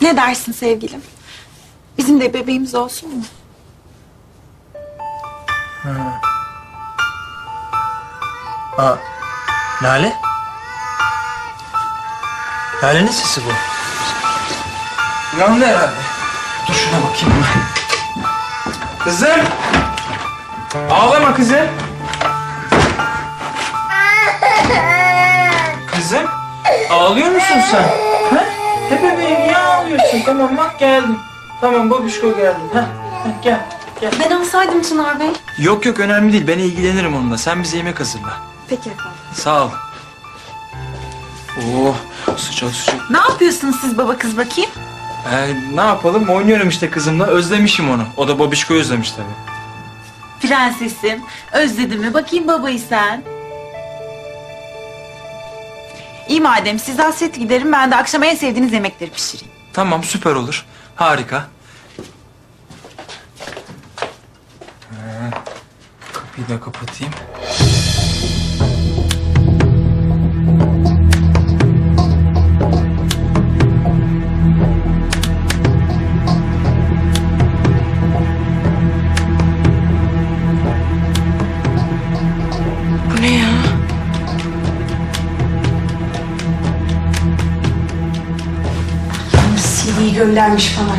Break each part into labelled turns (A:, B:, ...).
A: Ne dersin sevgilim? Bizim de bebeğimiz olsun mu?
B: Aa, Lale? Lale'nin sesi bu. Uyandı herhalde. Dur şuna bakayım ben. Kızım! Ağlama kızım. Kızım, ağlıyor musun sen? Ha? He bebeğim niye ağlıyorsun? Tamam bak geldim. Tamam babişko geldim. Ha? ha, gel, gel.
A: Ben alsaydım Çınar Bey.
B: Yok yok önemli değil. Ben ilgilenirim onunla. Sen bize yemek hazırla.
A: Peki efendim.
B: Sağ ol. Oo, sıcak sıcak.
A: Ne yapıyorsunuz siz baba kız bakayım?
B: Ee, ne yapalım? Oynuyorum işte kızımla. Özlemişim onu. O da babişkoyu özlemiş tabii.
A: Prensesim, özledin mi? Bakayım babayı sen. İyi madem siz hasret giderin ben de akşam en sevdiğiniz yemekleri pişireyim.
B: Tamam süper olur. Harika. Ee, kapıyı da kapatayım.
A: Bu ne ya?
C: Göndermiş bana.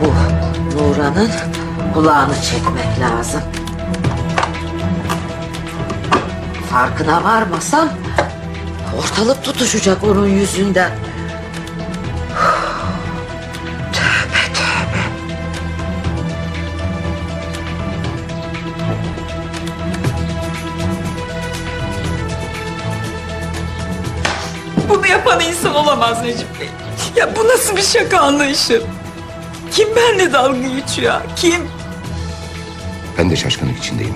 D: Bu Nuran'ın kulağını çekmek lazım. Farkına varmasam ortalık tutuşacak onun yüzünden.
A: Bunu yapan insan olamaz Necip Bey. Ya bu nasıl bir şaka anlayışı? Kim benimle dalga geçiyor? Kim?
E: Ben de şaşkınlık içindeyim.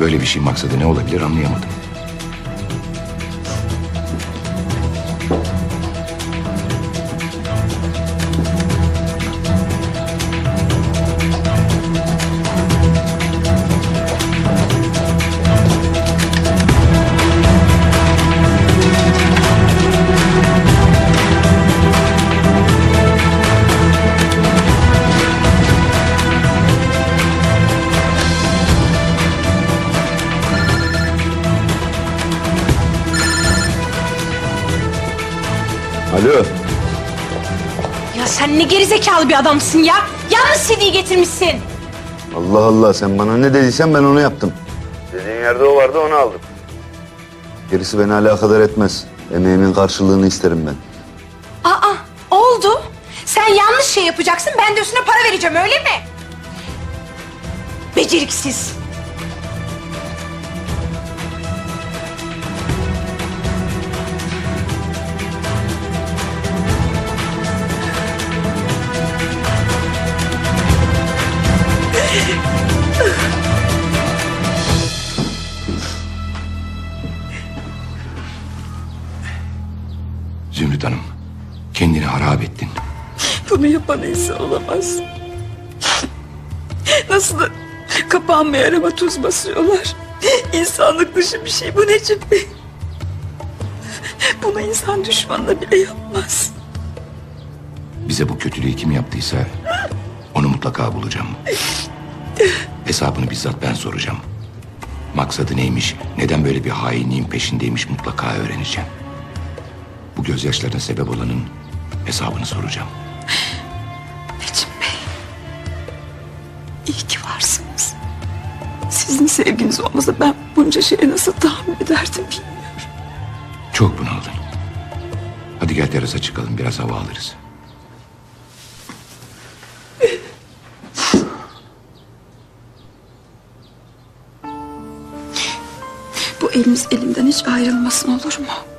E: Böyle bir şey maksadı ne olabilir anlayamadım.
F: Alo.
C: Ya sen ne gerizekalı bir adamsın ya. Yanlış CD'yi getirmişsin.
F: Allah Allah sen bana ne dediysen ben onu yaptım. Dediğin yerde o vardı onu aldım. Gerisi beni alakadar etmez. Emeğimin karşılığını isterim ben.
C: Aa oldu. Sen yanlış şey yapacaksın ben de üstüne para vereceğim öyle mi? Beceriksiz.
E: Zümrüt Hanım, kendini harap ettin.
A: Bunu yapan insan olamaz. Nasıl da kapanmayan arama tuz basıyorlar. İnsanlık dışı bir şey bu Necip Bey. Bunu insan düşmanına bile yapmaz.
E: Bize bu kötülüğü kim yaptıysa onu mutlaka bulacağım. Hesabını bizzat ben soracağım. Maksadı neymiş, neden böyle bir hainliğin peşindeymiş mutlaka öğreneceğim. Gözyaşlarına sebep olanın hesabını soracağım.
A: Necip Bey. İyi ki varsınız. Sizin sevginiz olmasa ben bunca şeye nasıl tahammül ederdim bilmiyorum.
E: Çok bunaldın. Hadi gel terasa çıkalım biraz hava alırız.
A: Bu elimiz elimden hiç ayrılmasın olur mu?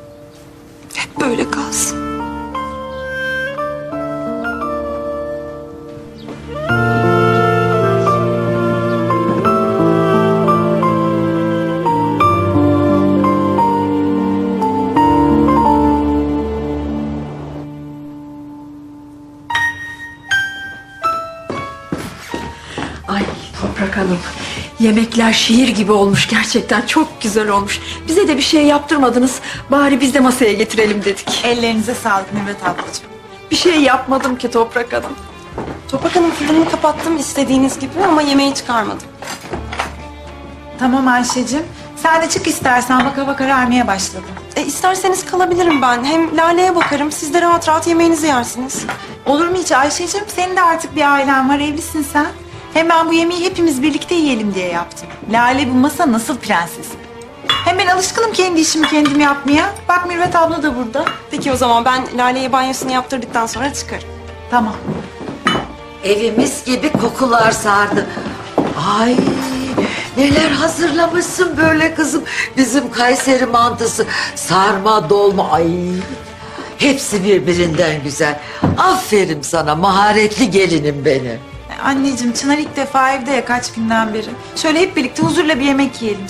A: Böyle kalsın.
D: Ay Toprak Hanım
A: Yemekler şiir gibi olmuş gerçekten çok güzel olmuş. Bize de bir şey yaptırmadınız. Bari biz de masaya getirelim dedik.
G: Ellerinize sağlık Mürvet ablacığım.
A: Bir şey yapmadım ki Toprak Hanım.
H: Topak Hanım fırını kapattım istediğiniz gibi ama yemeği çıkarmadım.
G: Tamam Ayşe'cim. Sen de çık istersen bak hava kararmaya başladı.
H: E, isterseniz kalabilirim ben. Hem Lale'ye bakarım. Siz de rahat rahat yemeğinizi yersiniz.
G: Olur mu hiç Ayşe'cim? Senin de artık bir ailen var, evlisin sen. Hem ben bu yemeği hepimiz birlikte yiyelim diye yaptım. Lale bu masa nasıl prenses? Hem ben alışkınım kendi işimi kendim yapmaya. Bak Mürvet abla da burada.
H: Peki o zaman ben Lale'ye banyosunu yaptırdıktan sonra çıkarım.
G: Tamam.
D: Evimiz gibi kokular sardı. Ay neler hazırlamışsın böyle kızım. Bizim Kayseri mantısı, sarma, dolma. Ay hepsi birbirinden güzel. Aferin sana maharetli gelinim benim.
G: Anneciğim Çınar ilk defa evde ya kaç günden beri. Şöyle hep birlikte huzurla bir yemek yiyelim.